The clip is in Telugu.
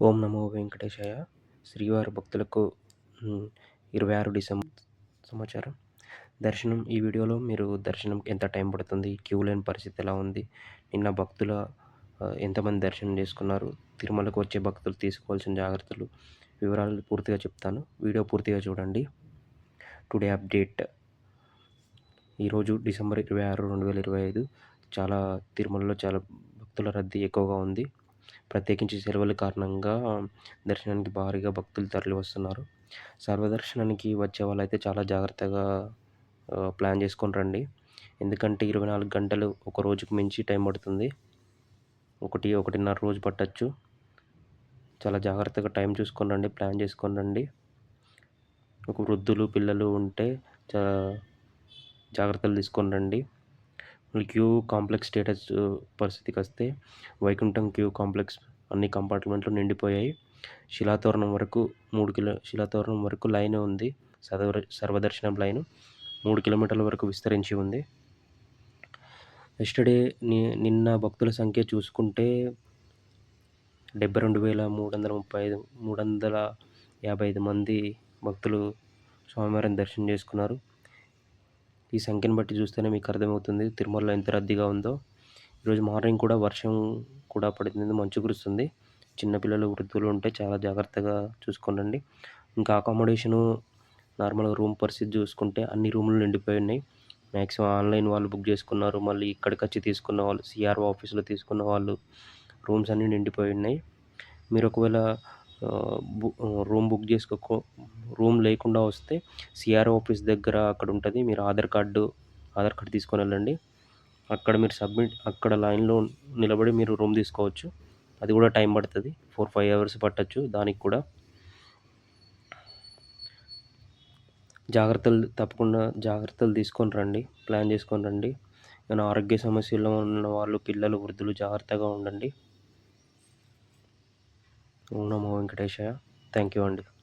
ఓం నమో వెంకటేశాయ. శ్రీవారి భక్తులకు ఇరవై ఆరు డిసెంబర్ సమాచారం. దర్శనం ఈ వీడియోలో మీరు దర్శనం ఎంత టైం పడుతుంది క్యూ లేని పరిస్థితి ఎలా ఉంది నిన్న భక్తుల ఎంతమంది దర్శనం చేసుకున్నారు తిరుమలకు వచ్చే భక్తులు తీసుకోవాల్సిన జాగ్రత్తలు వివరాలు పూర్తిగా చెప్తాను. వీడియో పూర్తిగా చూడండి. Today update. ఈరోజు డిసెంబర్ ఇరవై ఆరు రెండు వేల ఇరవై ఐదు. చాలా తిరుమలలో చాలా భక్తుల రద్దీ ఎక్కువగా ఉంది. ప్రత్యేకించి సెలవుల కారణంగా దర్శనానికి భారీగా భక్తులు తరలి వస్తున్నారు సర్వదర్శనానికి వచ్చే వాళ్ళైతే చాలా జాగ్రత్తగా ప్లాన్ చేసుకొని రండి. ఎందుకంటే ఇరవై నాలుగు గంటలు ఒక రోజుకు మించి టైం పడుతుంది. ఒకటి ఒకటిన్నర రోజు పట్టచ్చు. చాలా జాగ్రత్తగా టైం చూసుకొని రండి ప్లాన్ చేసుకొని రండి. ఒక వృద్ధులు పిల్లలు ఉంటే చా జాగ్రత్తలు తీసుకొని రండి. క్యూ కాంప్లెక్స్ స్టేటస్ పరిస్థితికి వస్తే వైకుంఠం క్యూ కాంప్లెక్స్ అన్ని కంపార్ట్మెంట్లు నిండిపోయాయి. శిలాతోరణం వరకు మూడు కిలో శిలాతోరణం వరకు లైన్ ఉంది. సర్వ సర్వదర్శనం లైన్ మూడు కిలోమీటర్ల వరకు విస్తరించి ఉంది. ఎస్టర్డే నిన్న భక్తుల సంఖ్య చూసుకుంటే డెబ్బై రెండు వేల మూడు వందల ముప్పై ఐదు మూడు వందల యాభై ఐదు మంది భక్తులు స్వామివారిని దర్శనం చేసుకున్నారు. ఈ సంఖ్యను బట్టి చూస్తేనే మీకు అర్థమవుతుంది తిరుమలలో ఎంత రద్దీగా ఉందో. ఈరోజు మార్నింగ్ కూడా వర్షం కూడా పడుతుంది మంచు కురుస్తుంది. చిన్నపిల్లలు వృద్ధులు ఉంటే చాలా జాగ్రత్తగా చూసుకోనండి ఇంకా అకామిడేషను నార్మల్గా రూమ్ పరిస్థితి చూసుకుంటే అన్ని రూములు నిండిపోయి ఉన్నాయి. మ్యాక్సిమం ఆన్లైన్ వాళ్ళు బుక్ చేసుకున్నారు మళ్ళీ ఇక్కడికి వచ్చి తీసుకున్న వాళ్ళు సిఆర్ఓ ఆఫీస్లో తీసుకున్న వాళ్ళు రూమ్స్ అన్నీ నిండిపోయి ఉన్నాయి. మీరు ఒకవేళ రూమ్ బుక్ చేసుకో రూమ్ లేకుండా వస్తే సిఆర్ఓ ఆఫీస్ దగ్గర అక్కడ ఉంటుంది. మీరు ఆధార్ కార్డు ఆధార్ కార్డు తీసుకొని వెళ్ళండి. అక్కడ మీరు సబ్మిట్ అక్కడ లైన్లో నిలబడి మీరు రూమ్ తీసుకోవచ్చు. అది కూడా టైం పడుతుంది. ఫోర్ ఫైవ్ అవర్స్ పట్టచ్చు దానికి కూడా. జాగ్రత్తలు తప్పకుండా జాగ్రత్తలు తీసుకొని రండి. ప్లాన్ చేసుకొని రండి. మన ఆరోగ్య సమస్యల్లో ఉన్న వాళ్ళు పిల్లలు వృద్ధులు జాగ్రత్తగా ఉండండి. ఓం నమో వెంకటేశయ్య థ్యాంక్ యూ అండి.